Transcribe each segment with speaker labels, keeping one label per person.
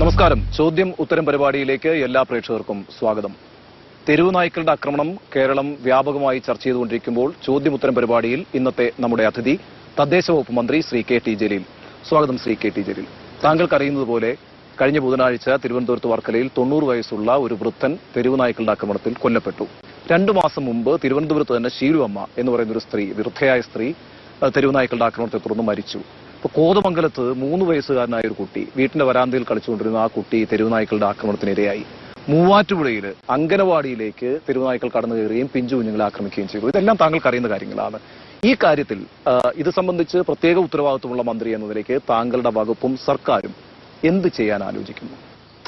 Speaker 1: നമസ്കാരം. ചോദ്യം ഉത്തരം പരിപാടിയിലേക്ക് എല്ലാ പ്രേക്ഷകർക്കും സ്വാഗതം. തെരുവുനായ്ക്കളുടെ ആക്രമണം കേരളം വ്യാപകമായി ചർച്ച ചെയ്തുകൊണ്ടിരിക്കുമ്പോൾ ചോദ്യം ഉത്തരം പരിപാടിയിൽ ഇന്നത്തെ നമ്മുടെ അതിഥി തദ്ദേശ വകുപ്പ് മന്ത്രി ശ്രീ കെ ടി ജലീൽ. സ്വാഗതം ശ്രീ കെ ടി ജലീൽ. താങ്കൾക്കറിയുന്നതുപോലെ കഴിഞ്ഞ ബുധനാഴ്ച തിരുവനന്തപുരത്ത് വർക്കലയിൽ തൊണ്ണൂറ് വയസ്സുള്ള ഒരു വൃദ്ധൻ തെരുവുനായ്ക്കളുടെ ആക്രമണത്തിൽ കൊല്ലപ്പെട്ടു. രണ്ടു മാസം മുമ്പ് തിരുവനന്തപുരത്ത് തന്നെ ശീലുവമ്മ എന്ന് പറയുന്ന ഒരു സ്ത്രീ വൃദ്ധയായ സ്ത്രീ തെരുവുനായ്ക്കളുടെ തെരുവ് നായ്ക്കളുടെ ആക്രമണത്തെ തുടർന്ന് മരിച്ചു. ഇപ്പൊ കോതമംഗലത്ത് മൂന്ന് വയസ്സുകാരനായ ഒരു കുട്ടി വീട്ടിന്റെ വരാന്തയിൽ കളിച്ചുകൊണ്ടിരുന്ന ആ കുട്ടി തെരുവുനായ്ക്കളുടെ ആക്രമണത്തിനിരയായി. മൂവാറ്റുപുഴയിൽ അങ്കനവാടിയിലേക്ക് തെരുവുനായ്ക്കൾ കടന്നു കയറുകയും പിഞ്ചു കുഞ്ഞുങ്ങളെ ആക്രമിക്കുകയും ചെയ്തു. ഇതെല്ലാം താങ്കൾക്ക് അറിയുന്ന കാര്യങ്ങളാണ്. ഈ കാര്യത്തിൽ ഇത് സംബന്ധിച്ച് പ്രത്യേക ഉത്തരവാദിത്വമുള്ള മന്ത്രി എന്ന നിലയ്ക്ക് താങ്കളുടെ വകുപ്പും സർക്കാരും എന്ത് ചെയ്യാൻ ആലോചിക്കുന്നു?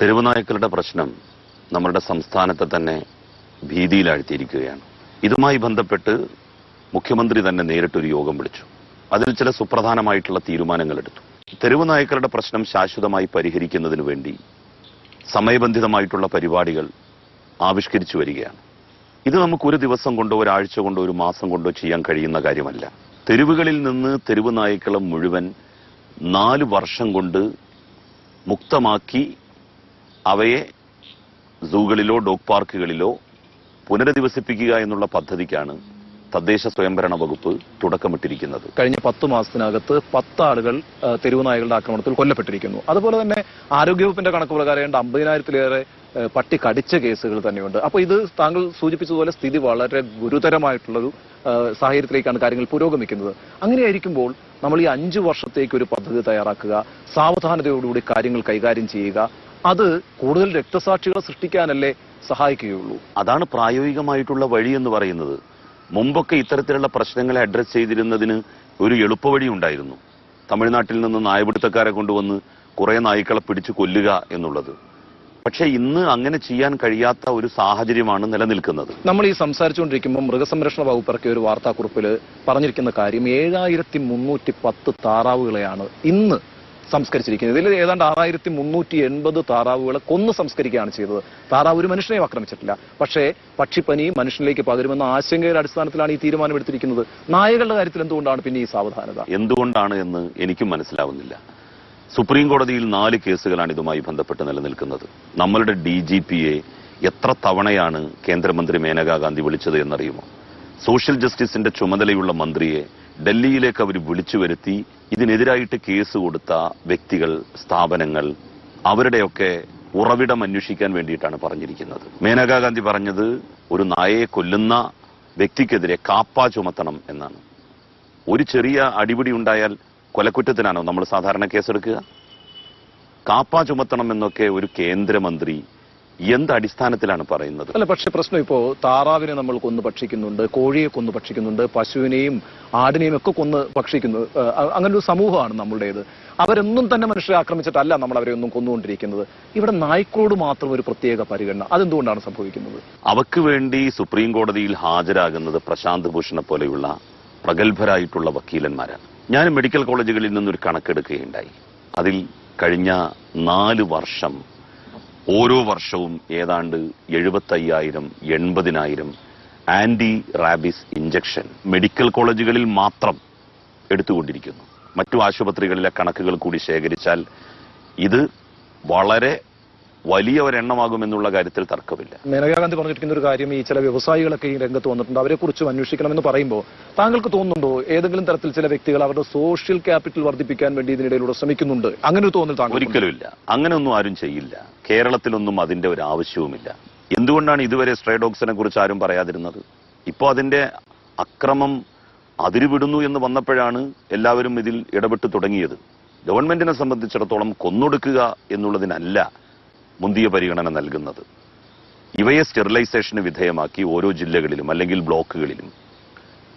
Speaker 2: തെരുവുനായ്ക്കളുടെ പ്രശ്നം നമ്മുടെ സംസ്ഥാനത്തെ തന്നെ ഭീതിയിലാഴ്ത്തിയിരിക്കുകയാണ്. ഇതുമായി ബന്ധപ്പെട്ട് മുഖ്യമന്ത്രി തന്നെ നേരിട്ടൊരു യോഗം വിളിച്ചു. അതിൽ ചില സുപ്രധാനമായിട്ടുള്ള തീരുമാനങ്ങൾ എടുത്തു തെരുവ് നായ്ക്കളുടെ പ്രശ്നം ശാശ്വതമായി പരിഹരിക്കുന്നതിന് വേണ്ടി സമയബന്ധിതമായിട്ടുള്ള പരിപാടികൾ ആവിഷ്കരിച്ചു വരികയാണ്. ഇത് നമുക്ക് ഒരു ദിവസം കൊണ്ടോ ഒരാഴ്ച കൊണ്ടോ ഒരു മാസം കൊണ്ടോ ചെയ്യാൻ കഴിയുന്ന കാര്യമല്ല. തെരുവുകളിൽ നിന്ന് തെരുവ് നായ്ക്കളെ മുഴുവൻ നാല് വർഷം കൊണ്ട് മുക്തമാക്കി അവയെ സൂകളിലോ ഡോഗ് പാർക്കുകളിലോ പുനരധിവസിപ്പിക്കുക എന്നുള്ള പദ്ധതിക്കാണ് തദ്ദേശ സ്വയംഭരണ വകുപ്പ് തുടക്കമിട്ടിരിക്കുന്നത്.
Speaker 1: കഴിഞ്ഞ പത്ത് മാസത്തിനകത്ത് പത്ത് ആളുകൾ തെരുവുനായകളുടെ തെരുവ് നായകളുടെ ആക്രമണത്തിൽ കൊല്ലപ്പെട്ടിരിക്കുന്നു. അതുപോലെ തന്നെ ആരോഗ്യവകുപ്പിന്റെ കണക്ക് പ്രകാരം ഏതാണ്ട് അമ്പതിനായിരത്തിലേറെ പട്ടി കടിച്ച കേസുകൾ തന്നെയുണ്ട്. അപ്പൊ ഇത് താങ്കൾ സൂചിപ്പിച്ചതുപോലെ സ്ഥിതി വളരെ ഗുരുതരമായിട്ടുള്ളൊരു സാഹചര്യത്തിലേക്കാണ് കാര്യങ്ങൾ പുരോഗമിക്കുന്നത്. അങ്ങനെയായിരിക്കുമ്പോൾ നമ്മൾ ഈ അഞ്ചു വർഷത്തേക്ക് ഒരു പദ്ധതി തയ്യാറാക്കുക സാവധാനതയോടുകൂടി കാര്യങ്ങൾ കൈകാര്യം ചെയ്യുക അത് കൂടുതൽ രക്തസാക്ഷികളെ സൃഷ്ടിക്കാനല്ലേ സഹായിക്കുകയുള്ളൂ.
Speaker 2: അതാണ് പ്രായോഗികമായിട്ടുള്ള വഴി എന്ന് പറയുന്നത്. മുമ്പൊക്കെ ഇത്തരത്തിലുള്ള പ്രശ്നങ്ങളെ അഡ്രസ് ചെയ്തിരുന്നതിന് ഒരു എളുപ്പവഴി ഉണ്ടായിരുന്നു. തമിഴ്നാട്ടിൽ നിന്ന് നായപിടുത്തക്കാരെ കൊണ്ടുവന്ന് കുറെ നായ്ക്കളെ പിടിച്ചു കൊല്ലുക എന്നുള്ളത്. പക്ഷെ ഇന്ന് അങ്ങനെ ചെയ്യാൻ കഴിയാത്ത ഒരു സാഹചര്യമാണ് നിലനിൽക്കുന്നത്.
Speaker 1: നമ്മൾ ഈ സംസാരിച്ചുകൊണ്ടിരിക്കുമ്പോൾ മൃഗസംരക്ഷണ വകുപ്പ് ഇറക്കിയ ഒരു വാർത്താക്കുറിപ്പിൽ പറഞ്ഞിരിക്കുന്ന കാര്യം ഏഴായിരത്തി മുന്നൂറ്റി പത്ത് താറാവുകളെയാണ് ഇന്ന് സംസ്കരിച്ചിരിക്കുന്നത്. ഇതിൽ ഏതാണ്ട് ആറായിരത്തി മുന്നൂറ്റി എൺപത് താറാവുകളെ കൊന്ന് സംസ്കരിക്കുകയാണ് ചെയ്തത്. താറാവ് ഒരു മനുഷ്യനെയും ആക്രമിച്ചിട്ടില്ല. പക്ഷേ പക്ഷിപ്പനി മനുഷ്യനിലേക്ക് പകരുമെന്ന ആശങ്കയുടെ അടിസ്ഥാനത്തിലാണ് ഈ തീരുമാനം എടുത്തിരിക്കുന്നത് നായകളുടെ കാര്യത്തിൽ എന്തുകൊണ്ടാണ് പിന്നെ ഈ സാവധാനത?
Speaker 2: എന്തുകൊണ്ടാണ് എന്ന് എനിക്കും മനസ്സിലാവുന്നില്ല. സുപ്രീം കോടതിയിൽ നാല് കേസുകളാണ് ഇതുമായി ബന്ധപ്പെട്ട് നിലനിൽക്കുന്നത്. നമ്മളുടെ ഡി ജി പിയെ എത്ര തവണയാണ് കേന്ദ്രമന്ത്രി മേനകാ ഗാന്ധി വിളിച്ചത് എന്നറിയുമോ? സോഷ്യൽ ജസ്റ്റിസിന്റെ ചുമതലയുള്ള മന്ത്രിയെ ഡൽഹിയിലേക്ക് അവർ വിളിച്ചു വരുത്തി ഇതിനെതിരായിട്ട് കേസ് കൊടുത്ത വ്യക്തികൾ സ്ഥാപനങ്ങൾ അവരുടെയൊക്കെ ഉറവിടം അന്വേഷിക്കാൻ വേണ്ടിയിട്ടാണ് പറഞ്ഞിരിക്കുന്നത്. മേനകാ ഗാന്ധി പറഞ്ഞത് ഒരു നായയെ കൊല്ലുന്ന വ്യക്തിക്കെതിരെ കാപ്പ ചുമത്തണം എന്നാണ്. ഒരു ചെറിയ അടിപിടി ഉണ്ടായാൽ കൊലക്കുറ്റത്തിനാണോ നമ്മൾ സാധാരണ കേസെടുക്കുക? കാപ്പ ചുമത്തണം എന്നൊക്കെ ഒരു കേന്ദ്രമന്ത്രി എന്ത് അടിസ്ഥാനത്തിലാണ് പറയുന്നത്?
Speaker 1: അല്ല പക്ഷെ പ്രശ്നം ഇപ്പോ താറാവിനെ നമ്മൾ കൊന്ന് ഭക്ഷിക്കുന്നുണ്ട് കോഴിയെ കൊന്ന് ഭക്ഷിക്കുന്നുണ്ട് പശുവിനെയും ആടിനെയും ഒക്കെ കൊന്ന് ഭക്ഷിക്കുന്നു അങ്ങനെ ഒരു സമൂഹമാണ് നമ്മളുടേത്. അവരൊന്നും തന്നെ മനുഷ്യരെ ആക്രമിച്ചിട്ടല്ല നമ്മൾ അവരെ ഒന്നും കൊന്നുകൊണ്ടിരിക്കുന്നത്. ഇവിടെ നായ്ക്കളോട് മാത്രം ഒരു പ്രത്യേക പരിഗണന. അതെന്തുകൊണ്ടാണ് സംഭവിക്കുന്നത്?
Speaker 2: അവക്ക് വേണ്ടി സുപ്രീം കോടതിയിൽ ഹാജരാകുന്നത് പ്രശാന്ത് ഭൂഷണെ പോലെയുള്ള പ്രഗത്ഭരായിട്ടുള്ള വക്കീലന്മാരാണ്. ഞാൻ മെഡിക്കൽ കോളേജുകളിൽ നിന്നൊരു കണക്കെടുക്കുകയുണ്ടായി. അതിൽ കഴിഞ്ഞ നാല് വർഷം ഓരോ വർഷവും ഏതാണ്ട് എഴുപത്തയ്യായിരം എൺപതിനായിരം ആന്റി റാബിസ് ഇഞ്ചക്ഷൻ മെഡിക്കൽ കോളേജുകളിൽ മാത്രം എടുത്തുകൊണ്ടിരിക്കുന്നു. മറ്റു ആശുപത്രികളിലെ കണക്കുകൾ കൂടി ശേഖരിച്ചാൽ ഇത് വളരെ വലിയ ഒരു ഒരെണ്ണമാകുമെന്നുള്ള കാര്യത്തിൽ തർക്കമില്ല.
Speaker 1: മേനകാ ഗാന്ധി പറഞ്ഞിരിക്കുന്ന ഒരു കാര്യം ഈ ചില വ്യവസായികളൊക്കെ ഈ രംഗത്ത് വന്നിട്ടുണ്ട്. അവരെ കുറിച്ച് അന്വേഷിക്കണമെന്ന് പറയുമ്പോൾ താങ്കൾക്ക് തോന്നുന്നുണ്ടോ ഏതെങ്കിലും തരത്തിൽ ചില വ്യക്തികൾ അവരുടെ സോഷ്യൽ ക്യാപിറ്റൽ വർദ്ധിപ്പിക്കാൻ വേണ്ടി ഇതിനിടയിലൂടെ ശ്രമിക്കുന്നുണ്ട്? അങ്ങനെ ഒരു തോന്നൽ താങ്കൾ
Speaker 2: ഒരിക്കലുമില്ല. അങ്ങനെയൊന്നും ആരും ചെയ്യില്ല. കേരളത്തിലൊന്നും അതിന്റെ ഒരു ആവശ്യവുമില്ല. എന്തുകൊണ്ടാണ് ഇതുവരെ സ്ട്രേ ഡോഗ്സിനെ കുറിച്ച് ആരും പറയാതിരുന്നത്? ഇപ്പോൾ അതിന്റെ അക്രമം അതിരുവിടുന്നു എന്ന് വന്നപ്പോഴാണ് എല്ലാവരും ഇതിൽ ഇടപെട്ട് തുടങ്ങിയത്. ഗവൺമെന്റിനെ സംബന്ധിച്ചിടത്തോളം കൊന്നൊടുക്കുക എന്നുള്ളതിനല്ല മുന്തിയ പരിഗണന നൽകുന്നത്. ഇവയെ സ്റ്റെറിലൈസേഷന് വിധേയമാക്കി ഓരോ ജില്ലകളിലും അല്ലെങ്കിൽ ബ്ലോക്കുകളിലും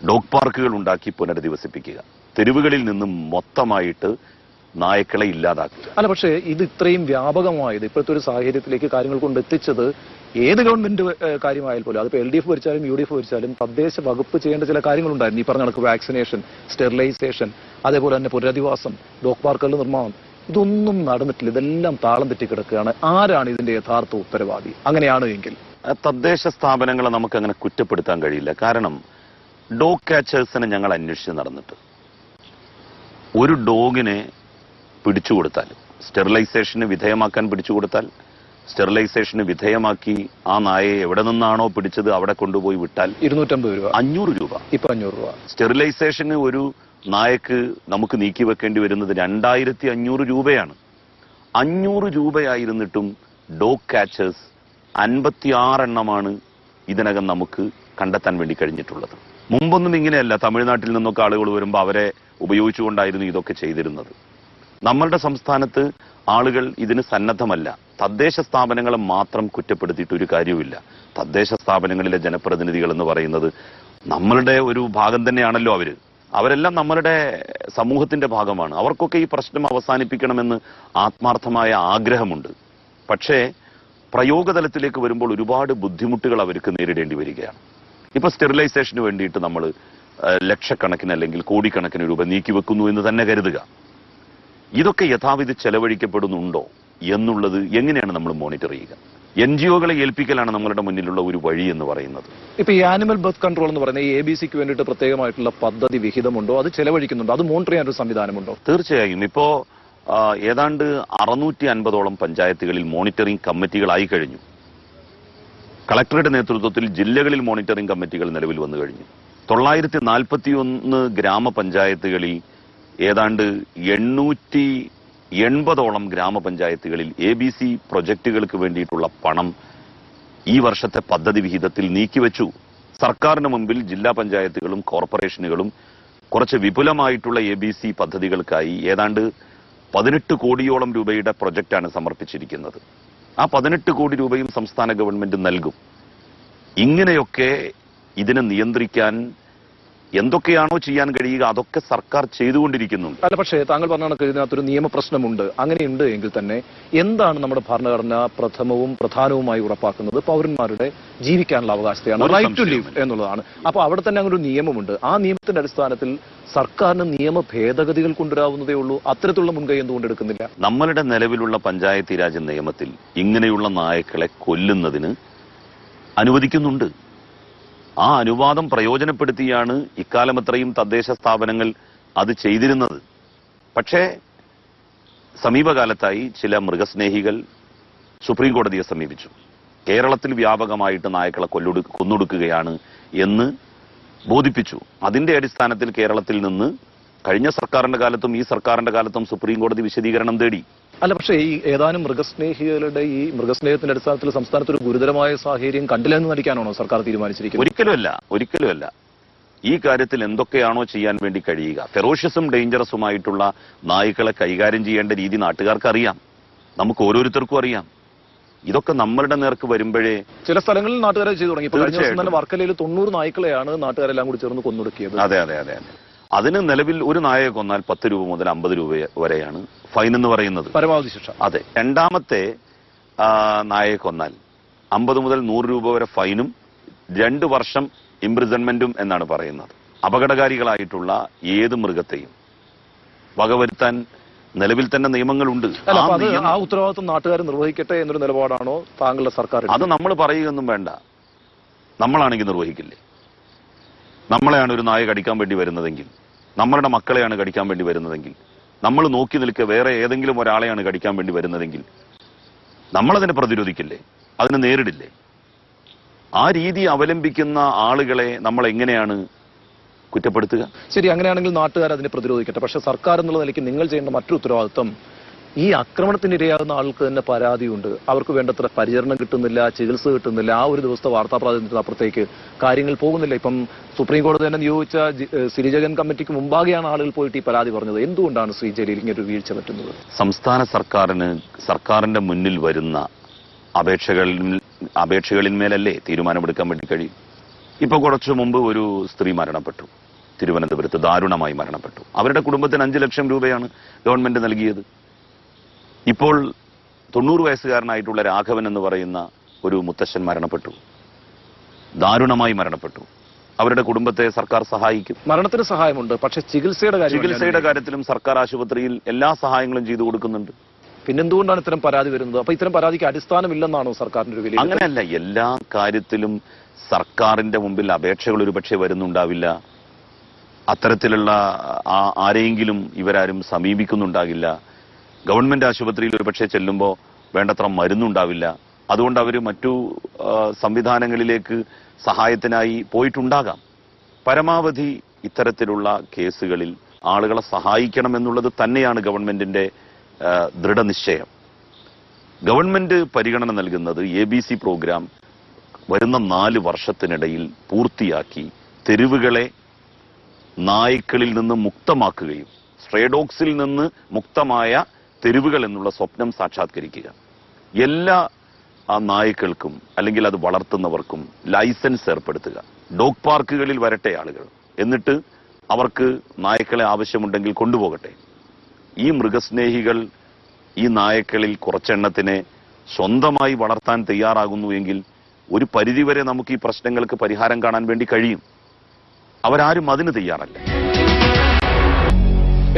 Speaker 2: ഡോഗ് പാർക്കുകൾ ഉണ്ടാക്കി പുനരധിവസിപ്പിക്കുക. തെരുവുകളിൽ നിന്നും മൊത്തമായിട്ട് നായ്ക്കളെ ഇല്ലാതാക്കുക.
Speaker 1: അല്ല പക്ഷേ ഇത് ഇത്രയും വ്യാപകമായത് ഇപ്പോഴത്തെ ഒരു സാഹചര്യത്തിലേക്ക് കാര്യങ്ങൾ കൊണ്ട് എത്തിച്ചത് ഏത് ഗവൺമെന്റ് കാര്യമായാൽ പോലും? അതിപ്പോ എൽ ഡി എഫ് ഭരിച്ചാലും യു ഡി എഫ് ഭരിച്ചാലും തദ്ദേശ വകുപ്പ് ചെയ്യേണ്ട ചില കാര്യങ്ങളുണ്ടായിരുന്നു. ഈ പറഞ്ഞ കണക്ക് വാക്സിനേഷൻ സ്റ്റെറിലൈസേഷൻ അതേപോലെ തന്നെ പുനരധിവാസം ഡോഗ് പാർക്കുകളുടെ നിർമ്മാണം. ഇതൊന്നും നടന്നിട്ടില്ല. ഇതെല്ലാം താളം തെറ്റി കിടക്കുകയാണ്. ആരാണ് ഇതിന്റെ യഥാർത്ഥ ഉത്തരവാദി? അങ്ങനെയാണ് എങ്കിൽ.
Speaker 2: തദ്ദേശ സ്ഥാപനങ്ങളെ നമുക്ക് അങ്ങനെ കുറ്റപ്പെടുത്താൻ കഴിയില്ല. കാരണം ഡോഗ് കാച്ചേഴ്സിനെ ഞങ്ങൾ അന്വേഷിച്ച് നടന്നിട്ട്. ഒരു ഡോഗിനെ പിടിച്ചു കൊടുത്താൽ സ്റ്റെറിലൈസേഷന് വിധേയമാക്കാൻ പിടിച്ചു കൊടുത്താൽ സ്റ്റെറിലൈസേഷന് വിധേയമാക്കി ആ നായയെ എവിടെ നിന്നാണോ പിടിച്ചത് അവിടെ കൊണ്ടുപോയി വിട്ടാൽ
Speaker 1: ഇരുന്നൂറ്റമ്പത് രൂപ.
Speaker 2: അഞ്ഞൂറ് രൂപ.
Speaker 1: ഇപ്പൊ അഞ്ഞൂറ് രൂപ.
Speaker 2: സ്റ്റെറിലൈസേഷന് ഒരു നായക്ക് നമുക്ക് നീക്കി വെക്കേണ്ടി വരുന്നത് രണ്ടായിരത്തി അഞ്ഞൂറ് രൂപയാണ്. അഞ്ഞൂറ് രൂപയായിരുന്നിട്ടും ഡോഗ് കാച്ചേഴ്സ് അൻപത്തിയാറെണ്ണമാണ് ഇതിനകം നമുക്ക് കണ്ടെത്താൻ വേണ്ടി കഴിഞ്ഞിട്ടുള്ളത്. മുമ്പൊന്നും ഇങ്ങനെയല്ല തമിഴ്നാട്ടിൽ നിന്നൊക്കെ ആളുകൾ വരുമ്പോൾ അവരെ ഉപയോഗിച്ചുകൊണ്ടായിരുന്നു ഇതൊക്കെ ചെയ്തിരുന്നത്. നമ്മളുടെ സംസ്ഥാനത്ത് ആളുകൾ ഇതിന് സന്നദ്ധമല്ല. തദ്ദേശ സ്ഥാപനങ്ങളെ മാത്രം കുറ്റപ്പെടുത്തിയിട്ട് ഒരു കാര്യവുമില്ല. തദ്ദേശ സ്ഥാപനങ്ങളിലെ ജനപ്രതിനിധികൾ എന്ന് പറയുന്നത് നമ്മളുടെ ഒരു ഭാഗം തന്നെയാണല്ലോ അവർ. അവരെല്ലാം നമ്മളുടെ സമൂഹത്തിന്റെ ഭാഗമാണ്. അവർക്കൊക്കെ ഈ പ്രശ്നം അവസാനിപ്പിക്കണമെന്ന് ആത്മാർത്ഥമായ ആഗ്രഹമുണ്ട്. പക്ഷേ പ്രയോഗതലത്തിലേക്ക് വരുമ്പോൾ ഒരുപാട് ബുദ്ധിമുട്ടുകൾ അവർക്ക് നേരിടേണ്ടി വരികയാണ്. ഇപ്പൊ സ്റ്റെറിലൈസേഷന് വേണ്ടിയിട്ട് നമ്മൾ ലക്ഷക്കണക്കിന് അല്ലെങ്കിൽ കോടിക്കണക്കിന് രൂപ നീക്കിവെക്കുന്നു എന്ന് തന്നെ കരുതുക. ഇതൊക്കെ യഥാവിധി ചെലവഴിക്കപ്പെടുന്നുണ്ടോ എന്നുള്ളത് എങ്ങനെയാണ് നമ്മൾ മോണിറ്റർ ചെയ്യുക? എൻ ജി ഒകളെ ഏൽപ്പിക്കലാണ് നമ്മളുടെ മുന്നിലുള്ള ഒരു വഴി എന്ന് പറയുന്നത്.
Speaker 1: ഇപ്പൊ ഈ ആനിമൽ ബർത്ത് കൺട്രോൾ എന്ന് പറയുന്ന എ ബി സിക്ക് വേണ്ടിയിട്ട് പ്രത്യേകമായിട്ടുള്ള പദ്ധതി വിഹിതമുണ്ടോ? അത് ചെലവഴിക്കുന്നുണ്ടോ? അത് മോണിറ്റർ ചെയ്യാൻ ഒരു സംവിധാനമുണ്ടോ?
Speaker 2: തീർച്ചയായും. ഇപ്പോ ഏതാണ്ട് അറുന്നൂറ്റി അൻപതോളം പഞ്ചായത്തുകളിൽ മോണിറ്ററിംഗ് കമ്മിറ്റികളായി കഴിഞ്ഞു. കളക്ടറുടെ നേതൃത്വത്തിൽ ജില്ലകളിൽ മോണിറ്ററിംഗ് കമ്മിറ്റികൾ നിലവിൽ വന്നു കഴിഞ്ഞു. തൊള്ളായിരത്തി നാൽപ്പത്തി ഒന്ന് ഗ്രാമപഞ്ചായത്തുകളിൽ ഏതാണ്ട് എണ്ണൂറ്റി എൺപതോളം ഗ്രാമപഞ്ചായത്തുകളിൽ എ ബി സി പ്രൊജക്ടുകൾക്ക് വേണ്ടിയിട്ടുള്ള പണം ഈ വർഷത്തെ പദ്ധതി വിഹിതത്തിൽ നീക്കിവെച്ചു. സർക്കാരിന് മുമ്പിൽ ജില്ലാ പഞ്ചായത്തുകളും കോർപ്പറേഷനുകളും കുറച്ച് വിപുലമായിട്ടുള്ള എ ബി സി പദ്ധതികൾക്കായി ഏതാണ്ട് പതിനെട്ട് കോടിയോളം രൂപയുടെ പ്രൊജക്റ്റാണ് സമർപ്പിച്ചിരിക്കുന്നത്. ആ പതിനെട്ട് കോടി രൂപയും സംസ്ഥാന ഗവൺമെന്റ് നൽകും. ഇങ്ങനെയൊക്കെ ഇതിനെ നിയന്ത്രിക്കാൻ എന്തൊക്കെയാണോ ചെയ്യാൻ കഴിയുക അതൊക്കെ സർക്കാർ ചെയ്തുകൊണ്ടിരിക്കുന്നുണ്ട്.
Speaker 1: അല്ല പക്ഷേ താങ്കൾ പറഞ്ഞ കണക്ക് ഇതിനകത്തൊരു നിയമപ്രശ്നമുണ്ട്. അങ്ങനെയുണ്ട് എങ്കിൽ തന്നെ എന്താണ് നമ്മുടെ ഭരണഘടന പ്രഥമവും പ്രധാനവുമായി ഉറപ്പാക്കുന്നത്? പൗരന്മാരുടെ ജീവിക്കാനുള്ള അവകാശത്തെയാണ്. റൈറ്റ് ടു ലിവ് എന്നുള്ളതാണ്. അപ്പൊ അവിടെ തന്നെ അങ്ങനെ ഒരു നിയമമുണ്ട്. ആ നിയമത്തിന്റെ അടിസ്ഥാനത്തിൽ സർക്കാരിന് നിയമ ഭേദഗതികൾ കൊണ്ടുവരാവുന്നതേ ഉള്ളൂ. അത്തരത്തിലുള്ള മുൻകൈ എന്തുകൊണ്ട് എടുക്കുന്നില്ല?
Speaker 2: നമ്മളുടെ നിലവിലുള്ള പഞ്ചായത്തി രാജ് നിയമത്തിൽ ഇങ്ങനെയുള്ള നായക്കളെ കൊല്ലുന്നതിന് അനുവദിക്കുന്നുണ്ട്. ആ അനുവാദം പ്രയോജനപ്പെടുത്തിയാണ് ഇക്കാലമത്രയും തദ്ദേശ സ്ഥാപനങ്ങൾ അത് ചെയ്തിരുന്നത്. പക്ഷേ സമീപകാലത്തായി ചില മൃഗസ്നേഹികൾ സുപ്രീം കോടതിയെ സമീപിച്ചു. കേരളത്തിൽ വ്യാപകമായിട്ട് നായ്ക്കളെ കൊല്ലൊടു കൊന്നൊടുക്കുകയാണ് എന്ന് ബോധിപ്പിച്ചു. അതിന്റെ അടിസ്ഥാനത്തിൽ കേരളത്തിൽ നിന്ന് കഴിഞ്ഞ സർക്കാരിന്റെ കാലത്തും ഈ സർക്കാരിന്റെ കാലത്തും സുപ്രീം കോടതി വിശദീകരണം തേടി.
Speaker 1: അല്ല പക്ഷേ ഈ ഏതാനും മൃഗസ്നേഹികളുടെ ഈ മൃഗസ്നേഹത്തിന്റെ അടിസ്ഥാനത്തിൽ സംസ്ഥാനത്ത് ഒരു ഗുരുതരമായ സാഹചര്യം കണ്ടില്ലെന്ന് നടിക്കാനാണോ സർക്കാർ തീരുമാനിച്ചിരിക്കുന്നത്?
Speaker 2: ഒരിക്കലുമല്ല ഒരിക്കലുമല്ല. ഈ കാര്യത്തിൽ എന്തൊക്കെയാണോ ചെയ്യാൻ വേണ്ടി കഴിയുക? ഫെറോഷ്യസും ഡേഞ്ചറസുമായിട്ടുള്ള നായ്ക്കളെ കൈകാര്യം ചെയ്യേണ്ട രീതി നാട്ടുകാർക്ക് അറിയാം നമുക്ക് ഓരോരുത്തർക്കും അറിയാം. ഇതൊക്കെ നമ്മളുടെ നേർക്ക് വരുമ്പോഴേ
Speaker 1: ചില സ്ഥലങ്ങളിൽ നാട്ടുകാരെ ചെയ്തു തുടങ്ങി. വർക്കലയിൽ തൊണ്ണൂറ് നായ്ക്കളെയാണ് നാട്ടുകാരെല്ലാം കൂടി ചേർന്ന് കൊന്നൊടുക്കിയത്.
Speaker 2: അതെ അതെ അതെ അതെ. അതിന് നിലവിൽ ഒരു നായയെ കൊന്നാൽ പത്ത് രൂപ മുതൽ അമ്പത് രൂപ വരെയാണ് ഫൈൻ എന്ന് പറയുന്നത്.
Speaker 1: പരമാവധി ശിക്ഷ.
Speaker 2: അതെ. രണ്ടാമത്തെ നായയെ കൊന്നാൽ അമ്പത് മുതൽ നൂറ് രൂപ വരെ ഫൈനും രണ്ട് വർഷം ഇംപ്രിസൺമെന്റും എന്നാണ് പറയുന്നത്. അപകടകാരികളായിട്ടുള്ള ഏത് മൃഗത്തെയും. വകവരുത്താൻ നിലവിൽ തന്നെ നിയമങ്ങളുണ്ട്. ആ
Speaker 1: ഉത്തരവാദിത്വം നാട്ടുകാർ നിർവഹിക്കട്ടെ എന്നൊരു നിലപാടാണോ താങ്കളുടെ സർക്കാർ
Speaker 2: അത് നമ്മൾ പറയുകയൊന്നും വേണ്ട. നമ്മളാണെങ്കിൽ നിർവഹിക്കില്ലേ? നമ്മളെയാണ് ഒരു നായ കടിക്കാൻ വേണ്ടി വരുന്നതെങ്കിൽ. നമ്മളുടെ മക്കളെയാണ് കടിക്കാൻ വേണ്ടി വരുന്നതെങ്കിൽ നമ്മൾ നോക്കി നിൽക്കുക വേറെ ഏതെങ്കിലും ഒരാളെയാണ് കടിക്കാൻ വേണ്ടി വരുന്നതെങ്കിൽ നമ്മളതിനെ പ്രതിരോധിക്കില്ലേ? അതിനെ നേരിടില്ലേ? ആ രീതി അവലംബിക്കുന്ന ആളുകളെ നമ്മൾ എങ്ങനെയാണ് കുറ്റപ്പെടുത്തുക?
Speaker 1: ശരി അങ്ങനെയാണെങ്കിൽ നാട്ടുകാർ അതിനെ പ്രതിരോധിക്കട്ടെ. പക്ഷെ സർക്കാർ എന്നുള്ള നിലയ്ക്ക് നിങ്ങൾ ചെയ്യേണ്ട മറ്റൊരു ഉത്തരവാദിത്വം ഈ ആക്രമണത്തിന് ഇരയാകുന്ന ആൾക്ക് തന്നെ പരാതിയുണ്ട്. അവർക്ക് വേണ്ടത്ര പരിചരണം കിട്ടുന്നില്ല ചികിത്സ കിട്ടുന്നില്ല. ആ ഒരു ദിവസത്തെ വാർത്താ പ്രാതിനിധ്യത്തിന് അപ്പുറത്തേക്ക് കാര്യങ്ങൾ പോകുന്നില്ല. ഇപ്പം സുപ്രീം കോടതി തന്നെ നിയോഗിച്ച സിരിജഗൻ കമ്മിറ്റിക്ക് മുമ്പാകെയാണ് ആളുകൾ പോയിട്ട് ഈ പരാതി പറഞ്ഞത്. എന്തുകൊണ്ടാണ് ശ്രീ ജലീൽ ഇങ്ങനെ ഒരു വീഴ്ച പറ്റുന്നത്?
Speaker 2: സംസ്ഥാന സർക്കാരിന് സർക്കാരിന്റെ മുന്നിൽ വരുന്ന അപേക്ഷകളിൽ അപേക്ഷകളിന്മേലല്ലേ തീരുമാനമെടുക്കാൻ വേണ്ടി കഴിയും? ഇപ്പൊ കുറച്ചു മുമ്പ് ഒരു സ്ത്രീ മരണപ്പെട്ടു. തിരുവനന്തപുരത്ത് ദാരുണമായി മരണപ്പെട്ടു. അവരുടെ കുടുംബത്തിന് അഞ്ചു ലക്ഷം രൂപയാണ് ഗവൺമെന്റ് നൽകിയത്. ഇപ്പോൾ തൊണ്ണൂറ് വയസ്സുകാരനായിട്ടുള്ള രാഘവൻ എന്ന് പറയുന്ന ഒരു മുത്തശ്ശൻ മരണപ്പെട്ടു. ദാരുണമായി മരണപ്പെട്ടു. അവരുടെ കുടുംബത്തെ സർക്കാർ സഹായിക്കും.
Speaker 1: മരണത്തിന് സഹായമുണ്ട് പക്ഷെ ചികിത്സയുടെ കാര്യം
Speaker 2: ചികിത്സയുടെ കാര്യത്തിലും സർക്കാർ ആശുപത്രിയിൽ എല്ലാ സഹായങ്ങളും ചെയ്തു കൊടുക്കുന്നുണ്ട്.
Speaker 1: പിന്നെന്തുകൊണ്ടാണ് ഇത്തരം പരാതി വരുന്നത്? അപ്പൊ ഇത്തരം പരാതിക്ക് അടിസ്ഥാനമില്ലെന്നാണോ സർക്കാരിന്റെ ഒരു
Speaker 2: അങ്ങനെയല്ല എല്ലാ കാര്യത്തിലും സർക്കാരിന്റെ മുമ്പിൽ അപേക്ഷകൾ ഒരു പക്ഷേ വരുന്നുണ്ടാവില്ല. അത്തരത്തിലുള്ള ആരെയെങ്കിലും ഇവരാരും സമീപിക്കുന്നുണ്ടാകില്ല. ഗവൺമെന്റ് ആശുപത്രിയിൽ ഒരുപക്ഷെ ചെല്ലുമ്പോൾ വേണ്ടത്ര മരുന്നുണ്ടാവില്ല. അതുകൊണ്ട് അവർ മറ്റു സംവിധാനങ്ങളിലേക്ക് സഹായത്തിനായി പോയിട്ടുണ്ടാകാം. പരമാവധി ഇത്തരത്തിലുള്ള കേസുകളിൽ ആളുകളെ സഹായിക്കണമെന്നുള്ളത് തന്നെയാണ് ഗവൺമെന്റിന്റെ ദൃഢനിശ്ചയം. ഗവൺമെന്റ് പരിഗണന നൽകുന്നത് എ ബി സി പ്രോഗ്രാം വരുന്ന നാല് വർഷത്തിനിടയിൽ പൂർത്തിയാക്കി തെരുവുകളെ നായ്ക്കളിൽ നിന്ന് മുക്തമാക്കുകയും സ്ട്രേഡോക്സിൽ നിന്ന് മുക്തമായ തെരുവുകൾ എന്നുള്ള സ്വപ്നം സാക്ഷാത്കരിക്കുക. എല്ലാ ആ നായ്ക്കൾക്കും അല്ലെങ്കിൽ അത് വളർത്തുന്നവർക്കും ലൈസൻസ് ഏർപ്പെടുത്തുക. ഡോഗ് പാർക്കുകളിൽ വരട്ടെ ആളുകൾ. എന്നിട്ട് അവർക്ക് നായ്ക്കളെ ആവശ്യമുണ്ടെങ്കിൽ കൊണ്ടുപോകട്ടെ. ഈ മൃഗസ്നേഹികൾ ഈ നായക്കളിൽ കുറച്ചെണ്ണത്തിനെ സ്വന്തമായി വളർത്താൻ തയ്യാറാകുന്നു എങ്കിൽ ഒരു പരിധിവരെ നമുക്ക് ഈ പ്രശ്നങ്ങൾക്ക് പരിഹാരം കാണാൻ വേണ്ടി കഴിയും. അവരാരും അതിന് തയ്യാറല്ല.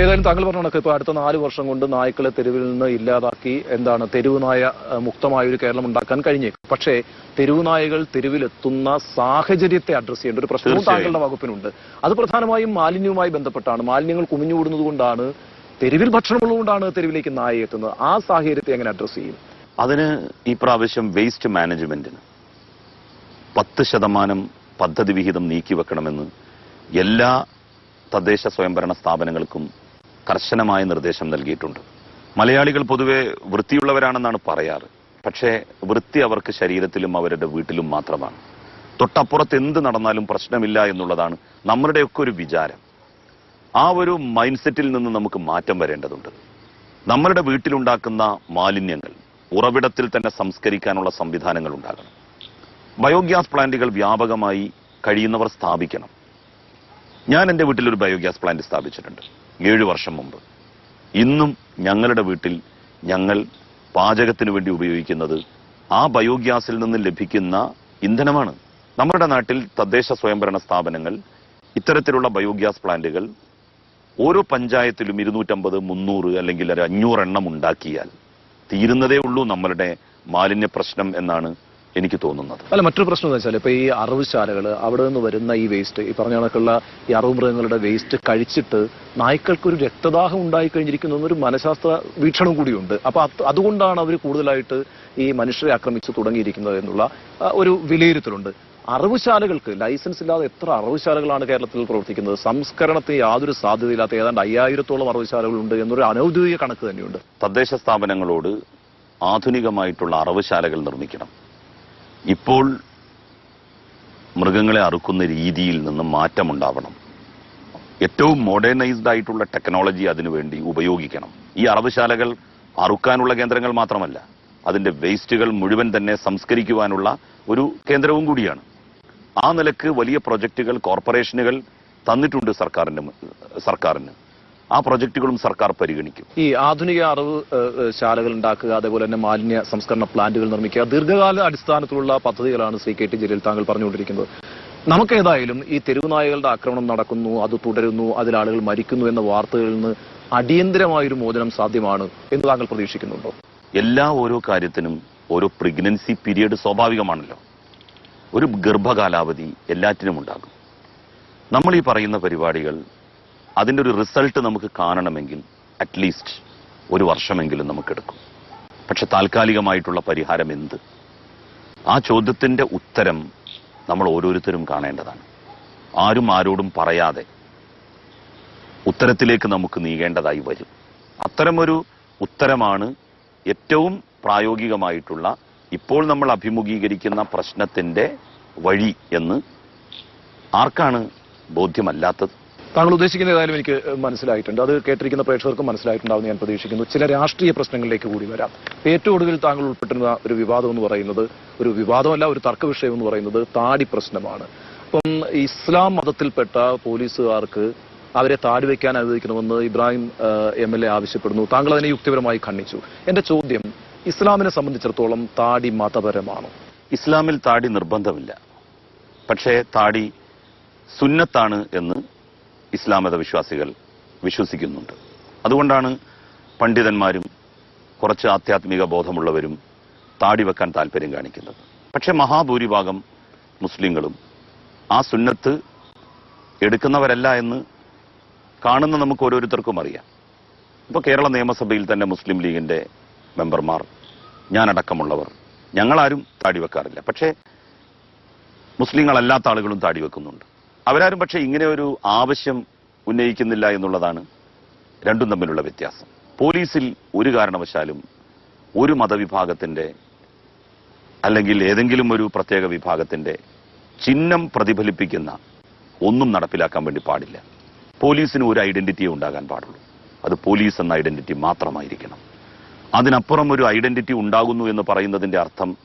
Speaker 1: ഏതായാലും താങ്കൾ പറഞ്ഞ കണക്ക് ഇപ്പൊ അടുത്ത നാല് വർഷം കൊണ്ട് നായ്ക്കളെ തെരുവിൽ നിന്ന് ഇല്ലാതാക്കി എന്താണ് തെരുവ് നായ മുക്തമായ ഒരു കേരളം ഉണ്ടാക്കാൻ കഴിഞ്ഞേക്കും പക്ഷേ തെരുവ് നായകൾ തെരുവിലെത്തുന്ന സാഹചര്യത്തെ അഡ്രസ് ചെയ്യേണ്ട ഒരു പ്രശ്നവും. താങ്കളുടെ വകുപ്പിനുണ്ട്. അത് പ്രധാനമായും മാലിന്യവുമായി ബന്ധപ്പെട്ടാണ്. മാലിന്യങ്ങൾ കുമിഞ്ഞുകൂടുന്നത് കൊണ്ടാണ് തെരുവിൽ ഭക്ഷണമുള്ളതുകൊണ്ടാണ് തെരുവിലേക്ക് നായ എത്തുന്നത്. ആ സാഹചര്യത്തെ എങ്ങനെ അഡ്രസ് ചെയ്യും?
Speaker 2: അതിന് ഈ പ്രാവശ്യം വേസ്റ്റ് മാനേജ്മെന്റിന് പത്ത് ശതമാനം പദ്ധതി വിഹിതം നീക്കിവെക്കണമെന്ന് എല്ലാ തദ്ദേശ സ്വയംഭരണ സ്ഥാപനങ്ങൾക്കും കർശനമായ നിർദ്ദേശം നൽകിയിട്ടുണ്ട്. മലയാളികൾ പൊതുവെ വൃത്തിയുള്ളവരാണെന്നാണ് പറയാറ്. പക്ഷേ വൃത്തി അവർക്ക് ശരീരത്തിലും അവരുടെ വീട്ടിലും മാത്രമാണ്. തൊട്ടപ്പുറത്ത് എന്ത് നടന്നാലും പ്രശ്നമില്ല എന്നുള്ളതാണ് നമ്മളുടെയൊക്കെ ഒരു വിചാരം. ആ ഒരു മൈൻഡ് സെറ്റിൽ നിന്ന് നമുക്ക് മാറ്റം വരേണ്ടതുണ്ട്. നമ്മളുടെ വീട്ടിലുണ്ടാക്കുന്ന മാലിന്യങ്ങൾ ഉറവിടത്തിൽ തന്നെ സംസ്കരിക്കാനുള്ള സംവിധാനങ്ങൾ ഉണ്ടാകണം. ബയോഗ്യാസ് പ്ലാന്റുകൾ വ്യാപകമായി കഴിയുന്നവർ സ്ഥാപിക്കണം. ഞാൻ എന്റെ വീട്ടിൽ ഒരു ബയോഗ്യാസ് പ്ലാന്റ് സ്ഥാപിച്ചിട്ടുണ്ട്. ഏഴു വർഷം മുമ്പ്. ഇന്നും ഞങ്ങളുടെ വീട്ടിൽ ഞങ്ങൾ പാചകത്തിന് വേണ്ടി ഉപയോഗിക്കുന്നത് ആ ബയോഗ്യാസിൽ നിന്ന് ലഭിക്കുന്ന ഇന്ധനമാണ്. നമ്മുടെ നാട്ടിൽ തദ്ദേശ സ്വയംഭരണ സ്ഥാപനങ്ങൾ ഇത്തരത്തിലുള്ള ബയോഗ്യാസ് പ്ലാന്റുകൾ ഓരോ പഞ്ചായത്തിലും ഇരുന്നൂറ്റമ്പത് മുന്നൂറ് അല്ലെങ്കിൽ ഒരു അഞ്ഞൂറ് എണ്ണം ഉണ്ടാക്കിയാൽ തീരുന്നതേ ഉള്ളൂ നമ്മളുടെ മാലിന്യ പ്രശ്നം എന്നാണ് എനിക്ക് തോന്നുന്നത്.
Speaker 1: അല്ല മറ്റൊരു പ്രശ്നം എന്ന് വെച്ചാൽ ഇപ്പൊ ഈ അറവുശാലകൾ അവിടെ നിന്ന് വരുന്ന ഈ വേസ്റ്റ് ഈ പറഞ്ഞ കണക്കുള്ള ഈ അറവ് മൃഗങ്ങളുടെ വേസ്റ്റ് കഴിച്ചിട്ട് നായ്ക്കൾക്ക് ഒരു രക്തദാഹം ഉണ്ടായി കഴിഞ്ഞിരിക്കുന്നു എന്നൊരു മനഃശാസ്ത്ര വീക്ഷണം കൂടിയുണ്ട്. അപ്പൊ അതുകൊണ്ടാണ് അവർ കൂടുതലായിട്ട് ഈ മനുഷ്യരെ ആക്രമിച്ചു തുടങ്ങിയിരിക്കുന്നത് എന്നുള്ള ഒരു വിലയിരുത്തലുണ്ട്. അറവുശാലകൾക്ക് ലൈസൻസ് ഇല്ലാതെ എത്ര അറവുശാലകളാണ് കേരളത്തിൽ പ്രവർത്തിക്കുന്നത്? സംസ്കരണത്തിന് യാതൊരു സാധ്യതയില്ലാത്ത ഏതാണ്ട് അയ്യായിരത്തോളം അറവുശാലകളുണ്ട് എന്നൊരു അനൌദ്യോഗിക കണക്ക് തന്നെയുണ്ട്.
Speaker 2: തദ്ദേശ സ്ഥാപനങ്ങളോട് ആധുനികമായിട്ടുള്ള അറവുശാലകൾ നിർമ്മിക്കണം. ഇപ്പോൾ മൃഗങ്ങളെ അറുക്കുന്ന രീതിയിൽ നിന്ന് മാറ്റമുണ്ടാവണം. ഏറ്റവും മോഡേണൈസ്ഡ് ആയിട്ടുള്ള ടെക്നോളജി അതിനുവേണ്ടി ഉപയോഗിക്കണം. ഈ അറവുശാലകൾ അറുക്കാനുള്ള കേന്ദ്രങ്ങൾ മാത്രമല്ല അതിന്റെ വേസ്റ്റുകൾ മുഴുവൻ തന്നെ സംസ്കരിക്കുവാനുള്ള ഒരു കേന്ദ്രവും കൂടിയാണ്. ആ നിലയ്ക്ക് വലിയ പ്രൊജക്റ്റുകൾ കോർപ്പറേഷനുകൾ തന്നിട്ടുണ്ട് സർക്കാരിന്റെ സർക്കാരിന്. ആ പ്രൊജക്റ്റുകളും സർക്കാർ പരിഗണിക്കും.
Speaker 1: ഈ ആധുനിക അറിവ് ശാലകൾ ഉണ്ടാക്കുക അതേപോലെ തന്നെ മാലിന്യ സംസ്കരണ പ്ലാന്റുകൾ നിർമ്മിക്കുക ദീർഘകാല അടിസ്ഥാനത്തിലുള്ള പദ്ധതികളാണ് ശ്രീ കെ ടി ജലീൽ താങ്കൾ പറഞ്ഞുകൊണ്ടിരിക്കുന്നത്. നമുക്കേതായാലും ഈ തെരുവുനായകളുടെ ആക്രമണം നടക്കുന്നു അത് തുടരുന്നു അതിൽ ആളുകൾ മരിക്കുന്നു എന്ന വാർത്തകളിൽ നിന്ന് അടിയന്തരമായൊരു മോചനം സാധ്യമാണ് എന്ന് താങ്കൾ പ്രതീക്ഷിക്കുന്നുണ്ടോ?
Speaker 2: എല്ലാ ഓരോ കാര്യത്തിനും ഓരോ പ്രഗ്നൻസി പീരീഡ് സ്വാഭാവികമാണല്ലോ. ഒരു ഗർഭകാലാവധി എല്ലാറ്റിനും ഉണ്ടാകും നമ്മൾ ഈ പറയുന്ന പരിപാടികൾ അതിന്റെ ഒരു റിസൾട്ട് നമുക്ക് കാണണമെങ്കിൽ അറ്റ്ലീസ്റ്റ് ഒരു വർഷമെങ്കിലും നമുക്കെടുക്കും പക്ഷെ താൽക്കാലികമായിട്ടുള്ള പരിഹാരം എന്ത്? ആ ചോദ്യത്തിന്റെ ഉത്തരം നമ്മൾ ഓരോരുത്തരും കാണേണ്ടതാണ്. ആരും ആരോടും പറയാതെ ഉത്തരത്തിലേക്ക് നമുക്ക് നീങ്ങേണ്ടതായി വരും. അത്തരമൊരു ഉത്തരമാണ് ഏറ്റവും പ്രായോഗികമായിട്ടുള്ള ഇപ്പോൾ നമ്മൾ അഭിമുഖീകരിക്കുന്ന പ്രശ്നത്തിന്റെ വഴി എന്ന് ആർക്കാണ് ബോധ്യമല്ലാത്തത്?
Speaker 1: താങ്കൾ ഉദ്ദേശിക്കുന്ന ഏതായാലും എനിക്ക് മനസ്സിലായിട്ടുണ്ട്. അത് കേട്ടിരിക്കുന്ന പ്രേക്ഷകർക്കും മനസ്സിലായിട്ടുണ്ടാവുമെന്ന് ഞാൻ പ്രതീക്ഷിക്കുന്നു. ചില രാഷ്ട്രീയ പ്രശ്നങ്ങളിലേക്ക് കൂടി വരാം. ഏറ്റവും ഒടുവിൽ താങ്കൾ ഉൾപ്പെട്ടിരുന്ന ഒരു വിവാദം എന്ന് പറയുന്നത് ഒരു വിവാദമല്ല ഒരു തർക്ക വിഷയം എന്ന് പറയുന്നത് താടി പ്രശ്നമാണ്. അപ്പം ഇസ്ലാം മതത്തിൽപ്പെട്ട പോലീസുകാർക്ക് അവരെ താടി വയ്ക്കാൻ അനുവദിക്കണമെന്ന് ഇബ്രാഹിം എം എൽ എ ആവശ്യപ്പെടുന്നു. താങ്കൾ അതിനെ യുക്തിപരമായി ഖണ്ഡിച്ചു. എന്റെ ചോദ്യം ഇസ്ലാമിനെ സംബന്ധിച്ചിടത്തോളം താടി മതപരമാണോ?
Speaker 2: ഇസ്ലാമിൽ താടി നിർബന്ധമില്ല. പക്ഷേ താടി സുന്നത്താണ് എന്ന് ഇസ്ലാമത വിശ്വാസികൾ വിശ്വസിക്കുന്നുണ്ട്. അതുകൊണ്ടാണ് പണ്ഡിതന്മാരും കുറച്ച് ആധ്യാത്മിക ബോധമുള്ളവരും താടി വെക്കാൻ താല്പര്യം കാണിക്കുന്നത്. പക്ഷെ മഹാഭൂരിഭാഗം മുസ്ലിങ്ങളും ആ സുന്നത്ത് എടുക്കുന്നവരല്ല എന്ന് കാണുന്ന നമുക്ക് ഓരോരുത്തർക്കും അറിയാം. ഇപ്പോൾ കേരള നിയമസഭയിൽ തന്നെ മുസ്ലിം ലീഗിന്റെ മെമ്പർമാർ ഞാനടക്കമുള്ളവർ ഞങ്ങളാരും താടി വെക്കാറില്ല പക്ഷേ മുസ്ലിങ്ങളല്ലാത്ത ആളുകളും താടി വെക്കുന്നുണ്ട് അവരാരും പക്ഷേ ഇങ്ങനെ ഒരു ആവശ്യം ഉന്നയിക്കുന്നില്ല എന്നുള്ളതാണ് രണ്ടും തമ്മിലുള്ള വ്യത്യാസം. പോലീസിൽ ഒരു കാരണവശാലും ഒരു മതവിഭാഗത്തിന്റെ അല്ലെങ്കിൽ ഏതെങ്കിലും ഒരു പ്രത്യേക വിഭാഗത്തിന്റെ ചിഹ്നം പ്രതിഫലിപ്പിക്കുന്ന ഒന്നും നടപ്പിലാക്കാൻ വേണ്ടി പാടില്ല. പോലീസിന് ഒരു ഐഡന്റിറ്റിയെ ഉണ്ടാകാൻ പാടുള്ളൂ. അത് പോലീസ് എന്ന ഐഡന്റിറ്റി മാത്രമായിരിക്കണം. അതിനപ്പുറം ഒരു ഐഡന്റിറ്റി ഉണ്ടാകുന്നു എന്ന് പറയുന്നതിന്റെ അർത്ഥം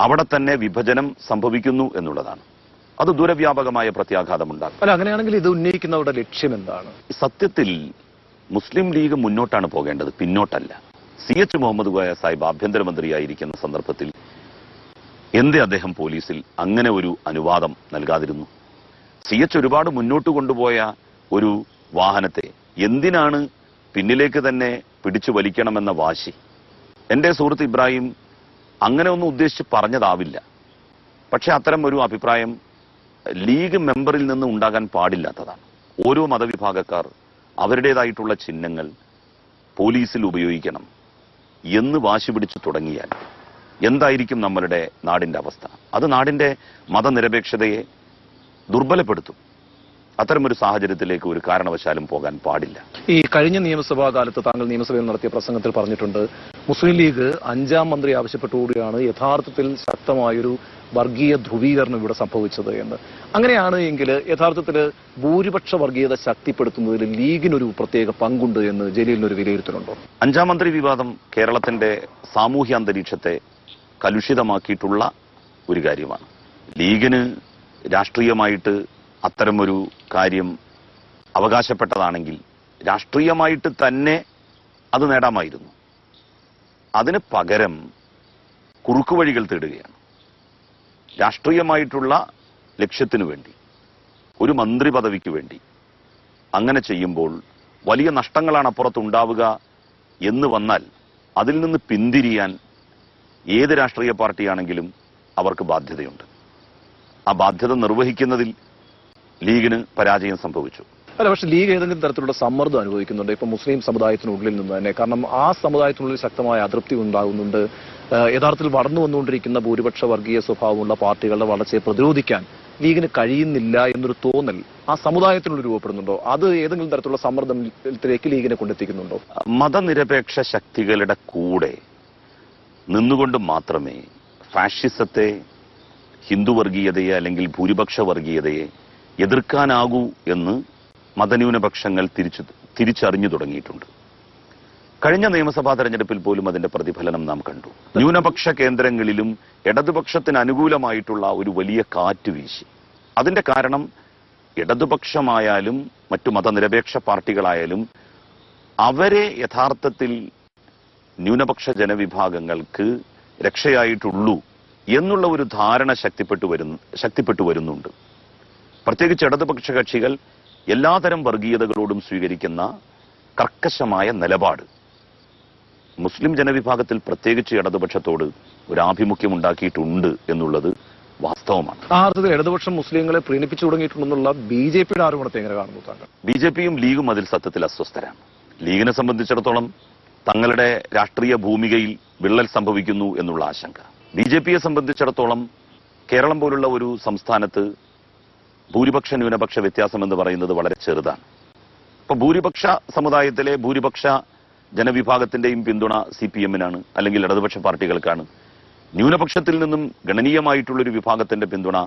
Speaker 2: അവിടെ തന്നെ വിഭജനം സംഭവിക്കുന്നു എന്നുള്ളതാണ്. അത് ദൂരവ്യാപകമായ പ്രത്യാഘാതമുണ്ടാകും
Speaker 1: അല്ല അങ്ങനെയാണെങ്കിൽ ഇത് ഉന്നയിക്കുന്നവരുടെ ലക്ഷ്യം എന്താണ്?
Speaker 2: സത്യത്തിൽ മുസ്ലിം ലീഗ് മുന്നോട്ടാണ് പോകേണ്ടത് പിന്നോട്ടല്ല. സി എച്ച് മുഹമ്മദ് ഗോയ സാഹിബ് ആഭ്യന്തരമന്ത്രിയായിരിക്കുന്ന സന്ദർഭത്തിൽ എന്തേ അദ്ദേഹം പോലീസിൽ അങ്ങനെ ഒരു അനുവാദം നൽകാതിരുന്നു? സി എച്ച് ഒരുപാട് മുന്നോട്ട് കൊണ്ടുപോയ ഒരു വാഹനത്തെ എന്തിനാണ് പിന്നിലേക്ക് തന്നെ പിടിച്ചു വലിക്കണമെന്ന വാശി? എന്റെ സുഹൃത്ത് ഇബ്രാഹിം അങ്ങനെ ഒന്നും ഉദ്ദേശിച്ച് പറഞ്ഞതാവില്ല. പക്ഷെ അത്തരം ഒരു അഭിപ്രായം ലീഗ് മെമ്പറിൽ നിന്ന് ഉണ്ടാകാൻ പാടില്ലാത്തതാണ്. ഓരോ മതവിഭാഗക്കാർ അവരുടേതായിട്ടുള്ള ചിഹ്നങ്ങൾ പോലീസിൽ ഉപയോഗിക്കണം എന്ന് വാശി പിടിച്ചു തുടങ്ങിയാൽ എന്തായിരിക്കും നമ്മളുടെ നാടിന്റെ അവസ്ഥ? അത് നാടിന്റെ മതനിരപേക്ഷതയെ ദുർബലപ്പെടുത്തും. അത്തരമൊരു സാഹചര്യത്തിലേക്ക് ഒരു കാരണവശാലും പോകാൻ പാടില്ല.
Speaker 1: ഈ കഴിഞ്ഞ നിയമസഭാ കാലത്ത് താങ്കൾ നിയമസഭയിൽ നടത്തിയ പ്രസംഗത്തിൽ പറഞ്ഞിട്ടുണ്ട് മുസ്ലിം ലീഗ് അഞ്ചാം മന്ത്രി ആവശ്യപ്പെട്ടുകൂടിയാണ് യഥാർത്ഥത്തിൽ ശക്തമായൊരു വർഗീയ ധ്രുവീകരണം ഇവിടെ സംഭവിച്ചത് എന്ന്. അങ്ങനെയാണ് എങ്കിൽ യഥാർത്ഥത്തിൽ ഭൂരിപക്ഷ വർഗീയത ശക്തിപ്പെടുത്തുന്നതിൽ ലീഗിനൊരു പ്രത്യേക പങ്കുണ്ട് എന്ന് ജലീലിനൊരു വിലയിരുത്തലുണ്ടോ?
Speaker 2: അഞ്ചാം മന്ത്രി വിവാദം കേരളത്തിന്റെ സാമൂഹ്യ അന്തരീക്ഷത്തെ കലുഷിതമാക്കിയിട്ടുള്ള ഒരു കാര്യമാണ്. ലീഗിന് രാഷ്ട്രീയമായിട്ട് അത്തരമൊരു കാര്യം അവകാശപ്പെട്ടതാണെങ്കിൽ രാഷ്ട്രീയമായിട്ട് തന്നെ അത് നേടാമായിരുന്നു. അതിന് പകരം കുറുക്കുവഴികൾ തേടുകയാണ്. രാഷ്ട്രീയമായിട്ടുള്ള ലക്ഷ്യത്തിനു വേണ്ടി ഒരു മന്ത്രി പദവിക്ക് വേണ്ടി അങ്ങനെ ചെയ്യുമ്പോൾ വലിയ നഷ്ടങ്ങളാണ് അപ്പുറത്തുണ്ടാവുക എന്ന് വന്നാൽ അതിൽ നിന്ന് പിന്തിരിയാൻ ഏത് രാഷ്ട്രീയ പാർട്ടിയാണെങ്കിലും അവർക്ക് ബാധ്യതയുണ്ട്. ആ ബാധ്യത നിർവഹിക്കുന്നതിൽ ലീഗിന് പരാജയം സംഭവിച്ചു.
Speaker 1: അല്ല പക്ഷെ ലീഗ് ഏതെങ്കിലും തരത്തിലുള്ള സമ്മർദ്ദം അനുഭവിക്കുന്നുണ്ട്. ഇപ്പൊ മുസ്ലിം സമുദായത്തിനുള്ളിൽ നിന്ന് തന്നെ. കാരണം ആ സമുദായത്തിനുള്ളിൽ ശക്തമായ അതൃപ്തി ഉണ്ടാകുന്നുണ്ട്. യഥാർത്ഥത്തിൽ വളർന്നു വന്നുകൊണ്ടിരിക്കുന്ന ഭൂരിപക്ഷ വർഗീയ സ്വഭാവമുള്ള പാർട്ടികളുടെ വളർച്ചയെ പ്രതിരോധിക്കാൻ ലീഗിന് കഴിയുന്നില്ല എന്നൊരു തോന്നൽ ആ സമുദായത്തിനുള്ളിൽ രൂപപ്പെടുന്നുണ്ടോ? അത് ഏതെങ്കിലും തരത്തിലുള്ള സമ്മർദ്ദത്തിലേക്ക് ലീഗിനെ കൊണ്ടെത്തിക്കുന്നുണ്ടോ?
Speaker 2: മതനിരപേക്ഷ ശക്തികളുടെ കൂടെ നിന്നുകൊണ്ട് മാത്രമേ ഫാഷിസത്തെ ഹിന്ദു വർഗീയതയെ അല്ലെങ്കിൽ ഭൂരിപക്ഷ വർഗീയതയെ എതിർക്കാനാകൂ എന്ന് മതന്യൂനപക്ഷങ്ങൾ തിരിച്ചു തിരിച്ചറിഞ്ഞു തുടങ്ങിയിട്ടുണ്ട്. കഴിഞ്ഞ നിയമസഭാ തെരഞ്ഞെടുപ്പിൽ പോലും അതിന്റെ പ്രതിഫലനം നാം കണ്ടു. ന്യൂനപക്ഷ കേന്ദ്രങ്ങളിലും ഇടതുപക്ഷത്തിന് അനുകൂലമായിട്ടുള്ള ഒരു വലിയ കാറ്റ് വീശി. അതിന്റെ കാരണം ഇടതുപക്ഷമായാലും മറ്റു മതനിരപേക്ഷ പാർട്ടികളായാലും അവരെ യഥാർത്ഥത്തിൽ ന്യൂനപക്ഷ ജനവിഭാഗങ്ങൾക്ക് രക്ഷയായിട്ടുള്ളൂ എന്നുള്ള ഒരു ധാരണ ശക്തിപ്പെട്ടു വരുന്നു ശക്തിപ്പെട്ടു വരുന്നുണ്ട്. പ്രത്യേകിച്ച് ഇടതുപക്ഷ കക്ഷികൾ എല്ലാതരം വർഗീയതകളോടും സ്വീകരിക്കുന്ന കർക്കശമായ നിലപാട്. മുസ്ലിം ജനവിഭാഗത്തിൽ പ്രത്യേകിച്ച് ഇടതുപക്ഷത്തോട് ഒരു ആഭിമുഖ്യം ഉണ്ടാക്കിയിട്ടുണ്ട് എന്നുള്ളത് വാസ്തവമാണ്.
Speaker 1: ആ അർത്ഥത്തിൽ ഇടതുപക്ഷം മുസ്ലിങ്ങളെ പ്രീണിപ്പിച്ചു തുടങ്ങിയിട്ടുണ്ടെന്നുള്ള ബി ജെ പിയുടെ ആരോപണത്തെ എങ്ങനെ കാണുന്നു താങ്കൾ?
Speaker 2: ബി ജെ പിയും ലീഗും അതിൽ സത്യത്തിൽ അസ്വസ്ഥരാണ്. ലീഗിനെ സംബന്ധിച്ചിടത്തോളം തങ്ങളുടെ രാഷ്ട്രീയ ഭൂമികയിൽ വിള്ളൽ സംഭവിക്കുന്നു എന്നുള്ള ആശങ്ക. ബി ജെ പിയെ സംബന്ധിച്ചിടത്തോളം കേരളം പോലുള്ള ഒരു സംസ്ഥാനത്ത് ഭൂരിപക്ഷ ന്യൂനപക്ഷ വ്യത്യാസം എന്ന് പറയുന്നത് വളരെ ചെറുതാണ്. അപ്പൊ ഭൂരിപക്ഷ സമുദായത്തിലെ ഭൂരിപക്ഷ ജനവിഭാഗത്തിന്റെയും പിന്തുണ സി പി എമ്മിനാണ് അല്ലെങ്കിൽ ഇടതുപക്ഷ പാർട്ടികൾക്കാണ്. ന്യൂനപക്ഷത്തിൽ നിന്നും ഗണനീയമായിട്ടുള്ളൊരു വിഭാഗത്തിന്റെ പിന്തുണ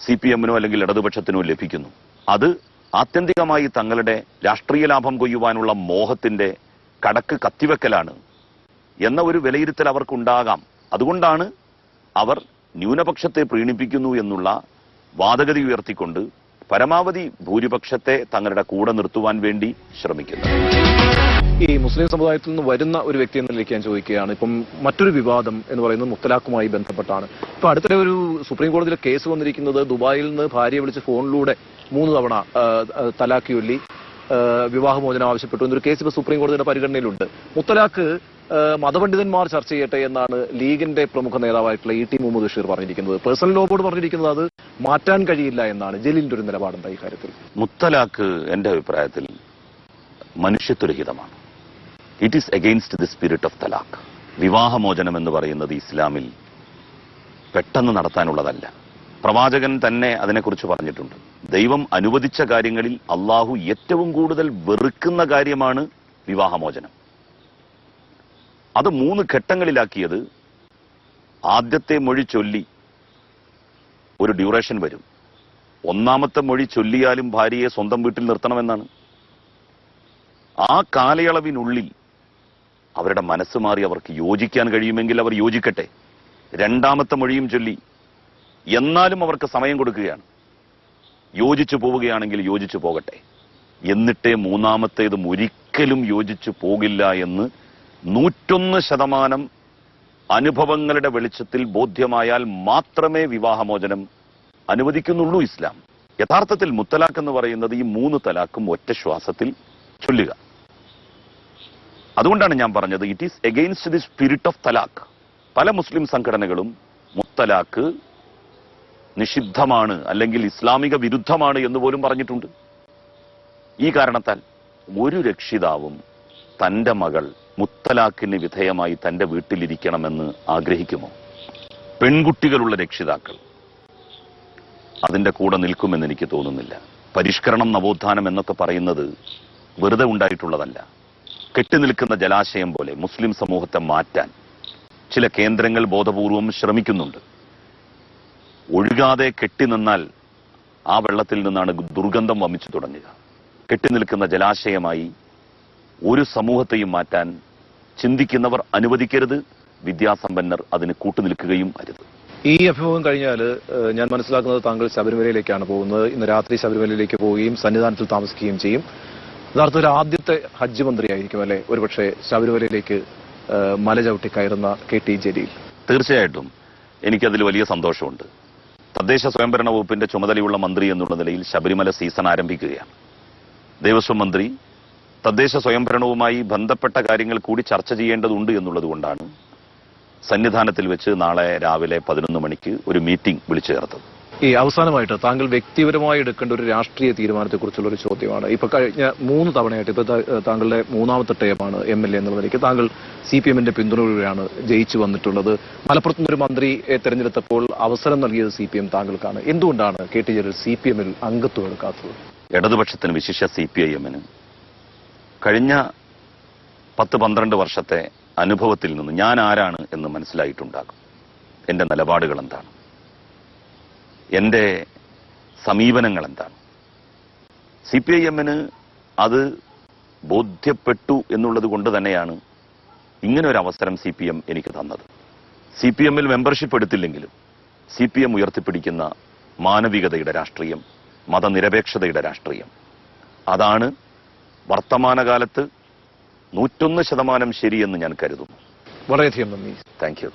Speaker 2: സി പി എമ്മിനോ അല്ലെങ്കിൽ ഇടതുപക്ഷത്തിനോ ലഭിക്കുന്നു. അത് ആത്യന്തികമായി തങ്ങളുടെ രാഷ്ട്രീയ ലാഭം കൊയ്യുവാനുള്ള മോഹത്തിന്റെ കടക്ക് കത്തിവെക്കലാണ് എന്ന ഒരു വിലയിരുത്തൽ അവർക്കുണ്ടാകാം. അതുകൊണ്ടാണ് അവർ ന്യൂനപക്ഷത്തെ പ്രീണിപ്പിക്കുന്നു എന്നുള്ള വാദഗതി ഉയർത്തിക്കൊണ്ട് പരമാവധി ഭൂരിപക്ഷത്തെ തങ്ങളുടെ കൂടെ നിർത്തുവാൻ വേണ്ടി ശ്രമിക്കുന്നത്.
Speaker 1: ഈ മുസ്ലിം സമുദായത്തിൽ നിന്ന് വരുന്ന ഒരു വ്യക്തി എന്ന നിലയ്ക്ക് ഞാൻ ചോദിക്കുകയാണ്. ഇപ്പം മറ്റൊരു വിവാദം എന്ന് പറയുന്നത് മുത്തലാഖുമായി ബന്ധപ്പെട്ടാണ്. ഇപ്പൊ അടുത്തിടെ ഒരു സുപ്രീം കോടതിയിലെ കേസ് വന്നിരിക്കുന്നത് ദുബായിൽ നിന്ന് ഭാര്യയെ വിളിച്ച് ഫോണിലൂടെ മൂന്ന് തവണ തലാഖ് ചൊല്ലി വിവാഹമോചനം ആവശ്യപ്പെട്ടു എന്നൊരു കേസ് ഇപ്പൊ സുപ്രീം കോടതിയുടെ പരിഗണനയിലുണ്ട്. മുത്തലാഖ് മതപണ്ഡിതന്മാർ ചർച്ച ചെയ്യട്ടെ എന്നാണ് ലീഗിന്റെ പ്രമുഖ നേതാവായിട്ടുള്ള ഇ ടി മുഹമ്മദ് ബഷീർ പറഞ്ഞിരിക്കുന്നത്. പേഴ്സണൽ ലോ ബോർഡ് പറഞ്ഞിരിക്കുന്നത് അത് മാറ്റാൻ കഴിയില്ല എന്നാണ് ജലീലിന്റെ ഒരു നിലപാടുണ്ട് ഈ കാര്യത്തിൽ.
Speaker 2: മുത്തലാഖ് എന്റെ അഭിപ്രായത്തിൽ മനുഷ്യത്വരഹിതമാണ്. It is against the spirit of തലാഖ് വിവാഹമോചനം എന്ന് പറയുന്നത് ഇസ്ലാമിൽ പെട്ടെന്ന് നടത്താനുള്ളതല്ല. പ്രവാചകൻ തന്നെ അതിനെക്കുറിച്ച് പറഞ്ഞിട്ടുണ്ട്. ദൈവം അനുവദിച്ച കാര്യങ്ങളിൽ അള്ളാഹു ഏറ്റവും കൂടുതൽ വെറുക്കുന്ന കാര്യമാണ് വിവാഹമോചനം. അത് മൂന്ന് ഘട്ടങ്ങളിലാക്കിയത് ആദ്യത്തെ മൊഴി ചൊല്ലി ഒരു ഡ്യൂറേഷൻ വരും. ഒന്നാമത്തെ മൊഴി ചൊല്ലിയാലും ഭാര്യയെ സ്വന്തം വീട്ടിൽ നിർത്തണമെന്നാണ്. ആ കാലയളവിനുള്ളിൽ അവരുടെ മനസ്സ് മാറി അവർക്ക് യോജിക്കാൻ കഴിയുമെങ്കിൽ അവർ യോജിക്കട്ടെ. രണ്ടാമത്തെ മൊഴിയും ചൊല്ലി എന്നാലും അവർക്ക് സമയം കൊടുക്കുകയാണ്. യോജിച്ചു പോവുകയാണെങ്കിൽ യോജിച്ചു പോകട്ടെ. എന്നിട്ടേ മൂന്നാമത്തേതും ഒരിക്കലും യോജിച്ചു പോകില്ല എന്ന് നൂറ്റൊന്ന് ശതമാനം അനുഭവങ്ങളുടെ വെളിച്ചത്തിൽ ബോധ്യമായാൽ മാത്രമേ വിവാഹമോചനം അനുവദിക്കുന്നുള്ളൂ ഇസ്ലാം. യഥാർത്ഥത്തിൽ മുത്തലാഖ് എന്ന് പറയുന്നത് ഈ മൂന്ന് തലാക്കും ഒറ്റ ശ്വാസത്തിൽ ചൊല്ലുക. അതുകൊണ്ടാണ് ഞാൻ പറഞ്ഞത് it is against the spirit of തലാഖ് പല മുസ്ലിം സംഘടനകളും മുത്തലാഖ് നിഷിദ്ധമാണ് അല്ലെങ്കിൽ ഇസ്ലാമിക വിരുദ്ധമാണ് എന്ന് പോലും പറഞ്ഞിട്ടുണ്ട്. ഈ കാരണത്താൽ ഒരു രക്ഷിതാവും തന്റെ മകൾ മുത്തലാഖിന് വിധേയമായി തന്റെ വീട്ടിലിരിക്കണമെന്ന് ആഗ്രഹിക്കുമോ? പെൺകുട്ടികളുള്ള രക്ഷിതാക്കൾ അതിന്റെ കൂടെ നിൽക്കുമെന്ന് എനിക്ക് തോന്നുന്നില്ല. പരിഷ്കരണം നവോത്ഥാനം എന്നൊക്കെ പറയുന്നത് വെറുതെ ഉണ്ടായിട്ടുള്ളതല്ല. കെട്ടിനിൽക്കുന്ന ജലാശയം പോലെ മുസ്ലിം സമൂഹത്തെ മാറ്റാൻ ചില കേന്ദ്രങ്ങൾ ബോധപൂർവം ശ്രമിക്കുന്നുണ്ട്. ഒഴുകാതെ കെട്ടി നിന്നാൽ ആ വെള്ളത്തിൽ നിന്നാണ് ദുർഗന്ധം വമിച്ചു തുടങ്ങുക. കെട്ടിനിൽക്കുന്ന ജലാശയമായി ഒരു സമൂഹത്തെയും മാറ്റാൻ ചിന്തിക്കുന്നവർ അനുവദിക്കരുത്. വിദ്യാസമ്പന്നർ അതിന് കൂട്ടുനിൽക്കുകയും അരുത്.
Speaker 1: ഈ അഭിമുഖം കഴിഞ്ഞാൽ ഞാൻ മനസ്സിലാക്കുന്നത് താങ്കൾ ശബരിമലയിലേക്കാണ് പോകുന്നത്. ഇന്ന് രാത്രി ശബരിമലയിലേക്ക് പോവുകയും സന്നിധാനത്തിൽ താമസിക്കുകയും ചെയ്യും. യഥാർത്ഥത്തിൽ ആദ്യത്തെ ഹജ്ജ് മന്ത്രിയായിരിക്കും അല്ലെ? ഒരുപക്ഷെ ശബരിമലയിലേക്ക് മല ചവിട്ടി കയറുന്ന കെ ടി ജലീൽ.
Speaker 2: തീർച്ചയായിട്ടും. എനിക്കതിൽ വലിയ സന്തോഷമുണ്ട്. തദ്ദേശ സ്വയംഭരണ വകുപ്പിന്റെ ചുമതലയുള്ള മന്ത്രി എന്നുള്ള നിലയിൽ ശബരിമല സീസൺ ആരംഭിക്കുകയാണ്. ദേവസ്വം മന്ത്രി തദ്ദേശ സ്വയംഭരണവുമായി ബന്ധപ്പെട്ട കാര്യങ്ങൾ കൂടി ചർച്ച ചെയ്യേണ്ടതുണ്ട് എന്നുള്ളതുകൊണ്ടാണ് സന്നിധാനത്തിൽ വെച്ച് നാളെ രാവിലെ പതിനൊന്ന് മണിക്ക് ഒരു മീറ്റിംഗ് വിളിച്ചു ചേർത്തത്.
Speaker 1: ഈ അവസാനമായിട്ട് താങ്കൾ വ്യക്തിപരമായി എടുക്കേണ്ട ഒരു രാഷ്ട്രീയ തീരുമാനത്തെക്കുറിച്ചുള്ള ഒരു ചോദ്യമാണ്. ഇപ്പൊ കഴിഞ്ഞ മൂന്ന് തവണയായിട്ട് ഇപ്പൊ താങ്കളുടെ മൂന്നാമത്തെ ടേമാണ് എം എൽ എ എന്നുള്ള നിലയ്ക്ക് താങ്കൾ സി പി എമ്മിന്റെ പിന്തുണയോടെയാണ് ജയിച്ചു വന്നിട്ടുള്ളത്. മലപ്പുറത്ത് ഒരു മന്ത്രിയെ തെരഞ്ഞെടുത്തപ്പോൾ അവസരം നൽകിയത് സി പി എം താങ്കൾക്കാണ്. എന്തുകൊണ്ടാണ് K T Jaleel C P എമ്മിൽ അംഗത്വം എടുക്കാത്തത്?
Speaker 2: ഇടതുപക്ഷത്തിന് വിശിഷ്ട സി പി ഐ എമ്മിന് കഴിഞ്ഞ പത്ത് പന്ത്രണ്ട് വർഷത്തെ അനുഭവത്തിൽ നിന്ന് ഞാൻ ആരാണ് എന്ന് മനസ്സിലായിട്ടുണ്ടാകും. എന്റെ നിലപാടുകൾ എന്താണ്? എന്റെ സമീപനങ്ങൾ എന്താണ് സി പി ഐ എമ്മിന് അത് ബോധ്യപ്പെട്ടു എന്നുള്ളത് കൊണ്ട് തന്നെയാണ് ഇങ്ങനെ ഒരു അവസരം സി പി എം എനിക്ക് തന്നത്. സി പി എമ്മിൽ മെമ്പർഷിപ്പ് എടുത്തില്ലെങ്കിലും സി പി എം ഉയർത്തിപ്പിടിക്കുന്ന മാനവികതയുടെ രാഷ്ട്രീയം മതനിരപേക്ഷതയുടെ രാഷ്ട്രീയം. അതാണ് വർത്തമാനകാലത്ത് നൂറ്റൊന്ന് ശതമാനം ശരിയെന്ന് ഞാൻ കരുതുന്നു.
Speaker 1: വളരെയധികം നന്ദി.
Speaker 2: Thank you